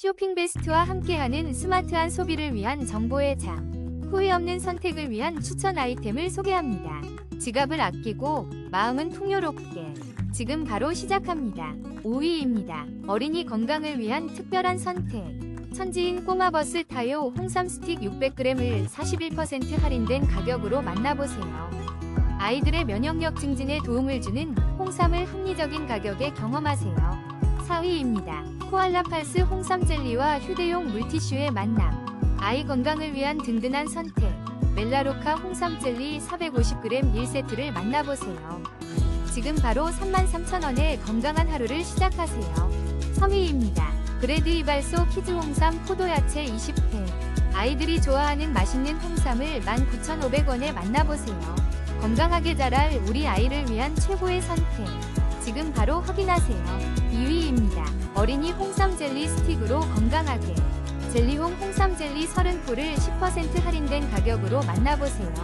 쇼핑 베스트와 함께하는 스마트한 소비를 위한 정보의 장. 후회 없는 선택을 위한 추천 아이템을 소개합니다. 지갑을 아끼고 마음은 풍요롭게. 지금 바로 시작합니다. 5위입니다. 어린이 건강을 위한 특별한 선택. 천지인 꼬마버스 타요 홍삼 스틱 600g을 41% 할인된 가격으로 만나보세요. 아이들의 면역력 증진에 도움을 주는 홍삼을 합리적인 가격에 경험하세요. 4위입니다. 코알라 팔스 홍삼 젤리와 휴대용 물티슈의 만남. 아이 건강을 위한 든든한 선택. 멜라로카 홍삼 젤리 450g 1세트를 만나보세요. 지금 바로 33,000원에 건강한 하루를 시작하세요. 3위입니다. 그레드 이발소 키즈 홍삼 포도야채 20회. 아이들이 좋아하는 맛있는 홍삼을 19,500원에 만나보세요. 건강하게 자랄 우리 아이를 위한 최고의 선택. 지금 바로 확인하세요. 2위입니다. 어린이 홍삼 젤리 스틱으로 건강하게. 젤리홍 홍삼 젤리 30포를 10% 할인된 가격으로 만나보세요.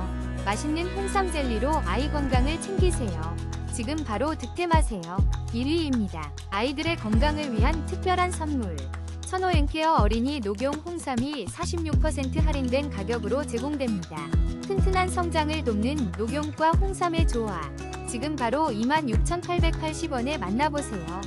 맛있는 홍삼 젤리로 아이 건강을 챙기세요. 지금 바로 득템하세요. 1위입니다. 아이들의 건강을 위한 특별한 선물. 천호앤케어 어린이 녹용 홍삼이 46% 할인된 가격으로 제공됩니다. 튼튼한 성장을 돕는 녹용과 홍삼의 조화. 지금 바로 26,880원에 만나보세요.